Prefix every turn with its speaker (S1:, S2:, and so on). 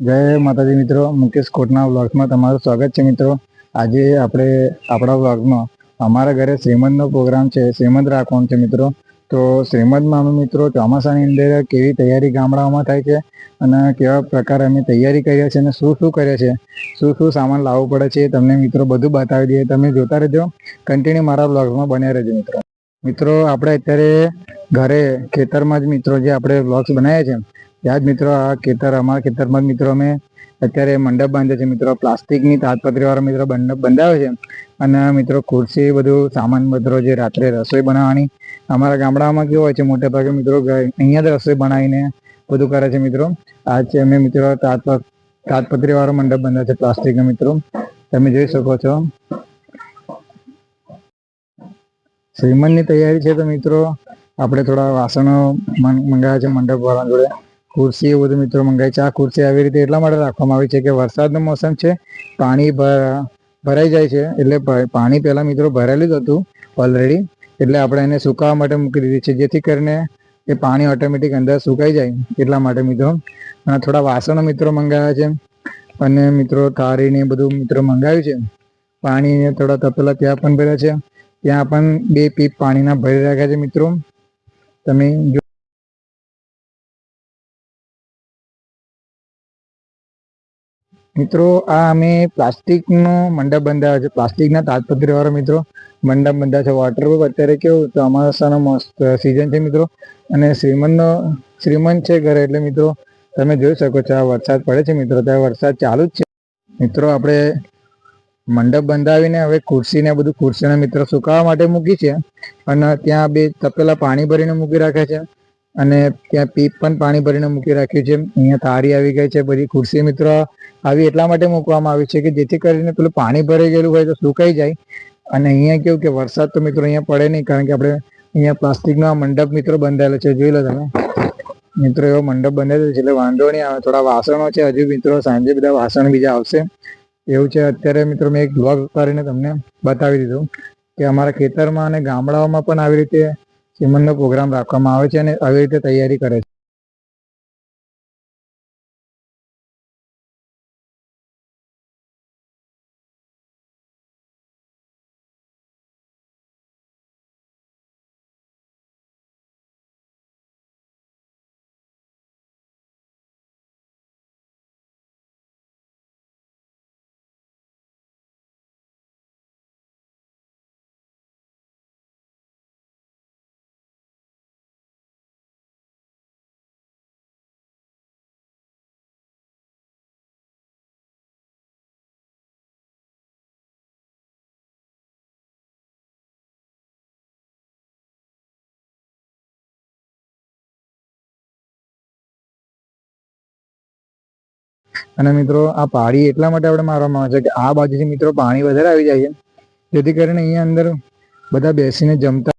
S1: જય માતાજી મિત્રો, મુકેશ કોટના વ્લોગ્સમાં તમારું સ્વાગત છે મિત્રો. આજે આપણે આપણા વ્લોગમાં અમારા ઘરે શ્રીમંતનો પ્રોગ્રામ છે, શ્રીમંત રાખવાનું છે મિત્રો. તો શ્રીમંતમાં અમે મિત્રો, ચોમાસાની અંદર કેવી તૈયારી ગામડાઓમાં થાય છે અને કેવા પ્રકારે અમે તૈયારી કરીએ છીએ અને શું શું કરીએ છીએ શું શું સામાન લાવવું પડે છે તમને મિત્રો બધું બતાવી દઈએ. તમે જોતા રહેજો. કન્ટિન્યુ મારા વ્લોગ્સમાં બન્યા રહેજો મિત્રો. મિત્રો, આપણે અત્યારે ઘરે ખેતરમાં જ મિત્રો જે આપણે વ્લોગ્સ બનાવ્યા છે જ મિત્રો, આ ખેતર, અમારા ખેતરમાં મિત્રો અમે અત્યારે મંડપ બાંધ્યો છે મિત્રો. પ્લાસ્ટિકની તાજપત્રી વાળો મિત્રો મંડપ બંધાવ્યો છે. અને મિત્રો ખુરશી બધું સામાન મિત્રો જે રાત્રે રસોઈ બનાવવાની. અમારા ગામડામાં કેવું હોય છે, મોટે ભાગે મિત્રો અહીંયા જ રસોઈ બનાવીને બધું કરે છે મિત્રો. આ છે અમે મિત્રો તાજપ, તાજપત્રી વાળો મંડપ બંધાવ્યો છે, પ્લાસ્ટિકનો મિત્રો. તમે જોઈ શકો છો. શ્રીમંતની તૈયારી છે તો મિત્રો, આપણે થોડા વાસણો મંગાવ્યા છે મંડપ વાળા જોડે. ખુરશી એ બધું મિત્રો મંગાવી છે. આ ખુરશી આવી રીતે એટલા માટે રાખવામાં આવી છે કે વરસાદનો મોસમ છે, પાણી ભરાઈ જાય છે. એટલે પાણી પહેલાં મિત્રો ભરેલું જ હતું ઓલરેડી એટલે આપણે એને સુકાવા માટે મૂકી દીધી છે. જેથી કરીને એ પાણી ઓટોમેટિક અંદર સુકાઈ જાય એટલા માટે મિત્રો. અને થોડા વાસણો મિત્રો મંગાવ્યા છે. અને મિત્રો થારીને બધું મિત્રો મંગાવ્યું છે. પાણી થોડા તપેલા ત્યાં પણ ભર્યા છે. ત્યાં પણ બે પીપ પાણીના ભરી રાખ્યા છે મિત્રો. તમે મિત્રો, આ અમે પ્લાસ્ટિકનો મંડપ બંધાવ્યો છે. પ્લાસ્ટિકના તાજપત્રીવાળો મિત્રો, મંડપ બંધાવ્યો છે. વોટરપ્રૂફ અત્યારે કેવું તો ચોમાસાનો મસ્ત સિઝન છે મિત્રો. અને શ્રીમંતનો, શ્રીમંત છે ઘરે એટલે મિત્રો, તમે જોઈ શકો છો, આ વરસાદ પડે છે મિત્રો. ત્યાં વરસાદ ચાલુ જ છે. મિત્રો, આપણે મંડપ બંધાવીને હવે ખુરશીને બધું ખુરશીને મિત્રો સુકાવા માટે મૂકી છે. અને ત્યાં બે તપેલા પાણી ભરીને મૂકી રાખ્યા છે. અને ત્યાં પીપ પણ પાણી ભરીને મૂકી રાખ્યું છે. અહીંયા થાળી આવી ગઈ છે બધી ખુરશી મિત્રો. આવી એટલા માટે મૂકવામાં આવી છે કે જેથી કરીને પેલું પાણી ભરાઈ ગયેલું હોય તો સુકાઈ જાય. અને અહીંયા કેવું કે વરસાદ તો મિત્રો અહીંયા પડે નહીં, કારણ કે આપણે અહીંયા પ્લાસ્ટિકનો મંડપ મિત્રો બંધાયેલો છે. જોઈ લો તમે. મિત્રો, એવો મંડપ બંધાયેલો છે, એટલે વાંધો નહીં આવે. થોડા વાસણો છે હજુ મિત્રો, સાંજે બધા વાસણ બીજા આવશે. એવું છે, અત્યારે મિત્રો મેં એક બ્લોગ કરીને તમને બતાવી દીધું કે અમારા ખેતરમાં અને ગામડાઓમાં પણ આવી રીતે સિમનનો પ્રોગ્રામ રાખવામાં આવે છે અને આવી રીતે તૈયારી કરે છે. અને મિત્રો, આ પાળી એટલા માટે આપણે મારવામાં આવે છે કે આ બાજુથી મિત્રો પાણી વધારે આવી જાય છે. જેથી કરીને અહીંયા અંદર બધા બેસીને જમતા